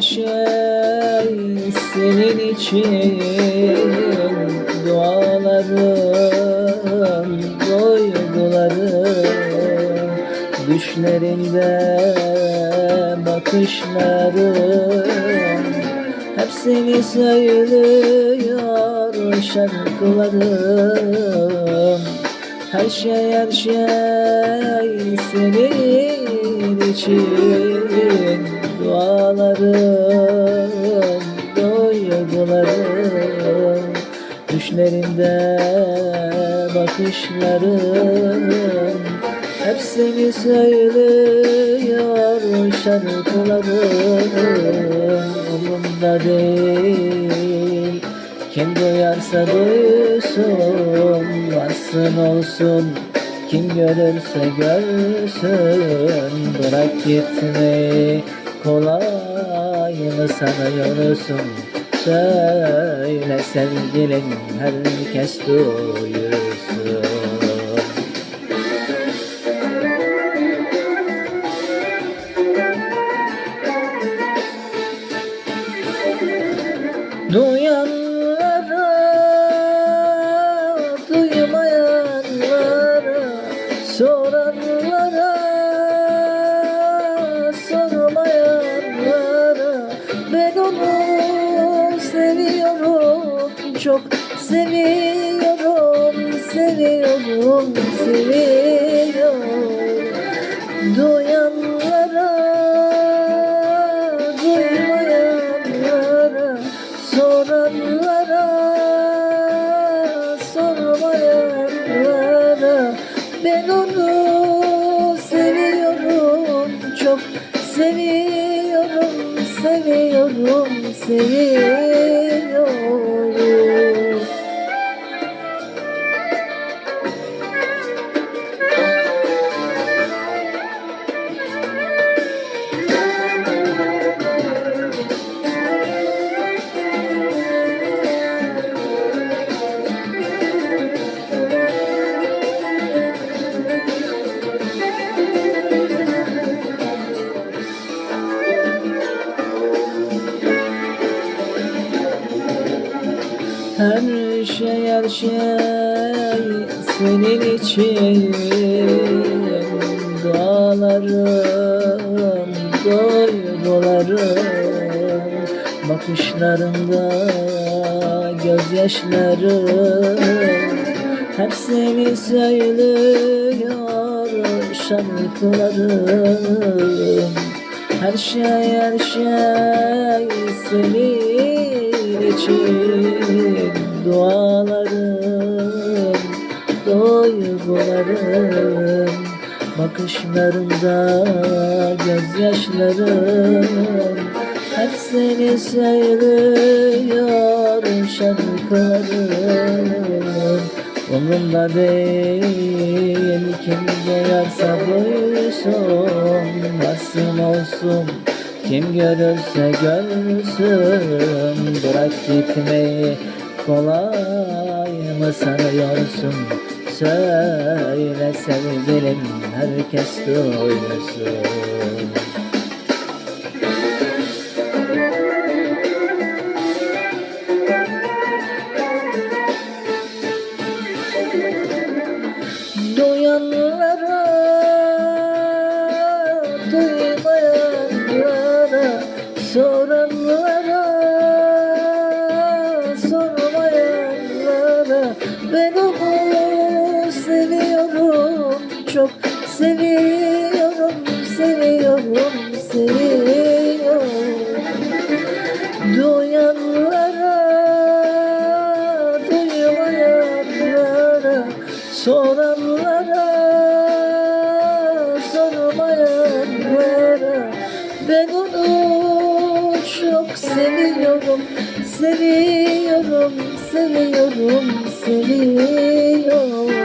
şey senin için. Dualarım, duygularım Düşlerinde bakışlarım. Hep seni söylüyor şarkılarım. Her şey her şey senin için Dualarım, duygularım Düşlerimde bakışlarım. Hep seni söylüyor şarkılarım Umurumda değil. Kim duyarsa duysun Varsın olsun. Kim görürse görsün Bırak gitmeyi Kolay mı sanıyorsun? Söyle sevgilim herkes duyursun seviyorum, çok seviyorum, seviyorum, seviyorum. Duyanlara, seviyorum Her şey her şey senin için Dualarım, duygularım Bakışlarımda gözyaşlarım. Hep seni söylüyor şarkılarım Her şey her şey senin için Dualarım, duygularım Bakışlarımda gözyaşlarım. Hep seni söylüyor şarkılarım. Umrumda değil kim duyarsa duysun Varsın olsun kim görürse görsün Bırak gitmeyi. Kolay mı sanıyorsun? Söyle sevgilim herkes duysun. Duyanlara, duymayanlara, Ben onu seviyorum, çok seviyorum, seviyorum, seviyorum Duyanlara, duymayanlara, soranlara, sormayanlara. Ben onu çok seviyorum, seviyorum, seviyorum, seviyorum